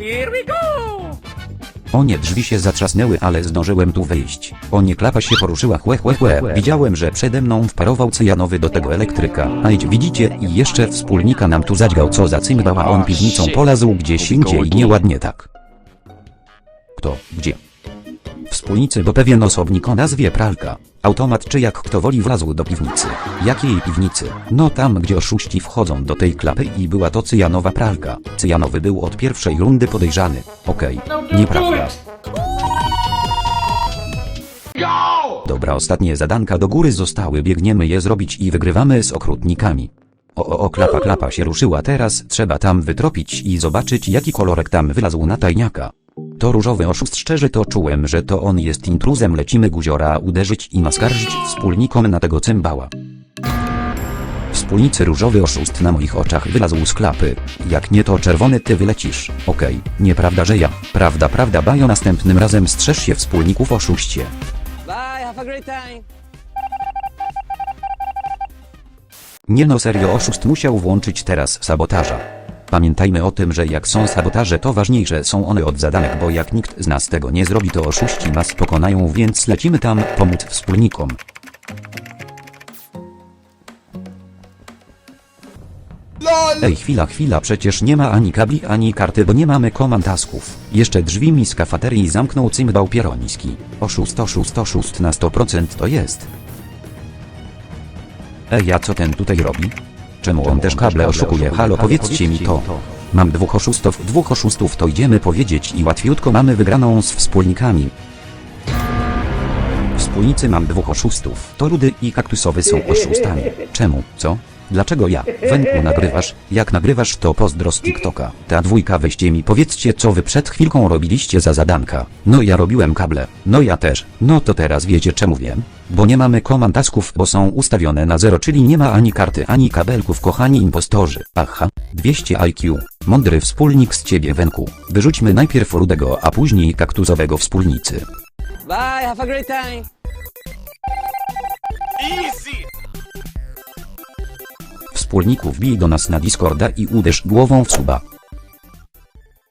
Here we go! O nie, drzwi się zatrzasnęły, ale zdążyłem tu wejść. O nie, klapa się poruszyła, chłe, chłe, chłe. Widziałem, że przede mną wparował cyjanowy do tego elektryka. A idź, widzicie, i jeszcze wspólnika nam tu zadźgał, co za cymbał, a on piwnicą polazł gdzieś indziej, nieładnie tak. Kto? Gdzie? Wspólnicy, bo pewien osobnik o nazwie Pralka. Automat czy jak kto woli wlazł do piwnicy. Jakiej piwnicy? No tam, gdzie oszuści wchodzą do tej klapy i była to cyjanowa pralka. Cyjanowy był od pierwszej rundy podejrzany. Okej, nieprawda. Dobra, ostatnie zadanka do góry zostały, biegniemy je zrobić i wygrywamy z okrutnikami. O, o, o, klapa, klapa się ruszyła, teraz trzeba tam wytropić i zobaczyć jaki kolorek tam wylazł na tajniaka. To różowy oszust, szczerze to czułem, że to on jest intruzem, lecimy guziora uderzyć i naskarżyć wspólnikom na tego cymbała. Wspólnicy różowy oszust na moich oczach wylazł z klapy. Jak nie to czerwony ty wylecisz. Okej, nieprawda, że ja. Prawda, prawda, bajo następnym razem strzeż się wspólników oszuście. Bye, have a great time. Nie no serio oszust musiał włączyć teraz sabotaża. Pamiętajmy o tym, że jak są sabotaże to ważniejsze są one od zadanek, bo jak nikt z nas tego nie zrobi to oszuści nas pokonają, więc lecimy tam pomóc wspólnikom. Ej chwila chwila przecież nie ma ani kabli ani karty bo nie mamy komantasków. Jeszcze drzwi mi z kafaterii zamknął cymbał pieroński. Oszust oszust oszust na 100% to jest. Ej, a co ten tutaj robi? Czemu on też kable oszukuje? Halo, powiedzcie mi to. Mam dwóch oszustów, dwóch oszustów, to idziemy powiedzieć i łatwiutko mamy wygraną z wspólnikami. Wspólnicy mam dwóch oszustów. To Rudy i Kaktusowy są oszustami. Czemu? Co? Dlaczego ja? Wenku nagrywasz? Jak nagrywasz to pozdro z TikToka. Ta dwójka weźcie mi powiedzcie co wy przed chwilką robiliście za zadanka. No ja robiłem kable. No ja też. No to teraz wiecie czemu wiem? Bo nie mamy komantasków, bo są ustawione na zero, czyli nie ma ani karty, ani kabelków, kochani impostorzy. Aha, 200 IQ. Mądry wspólnik z ciebie, Wenku. Wyrzućmy najpierw rudego, a później kaktusowego wspólnicy. Bye, have a great time. Easy! Wspólników bij do nas na Discorda i uderz głową w suba.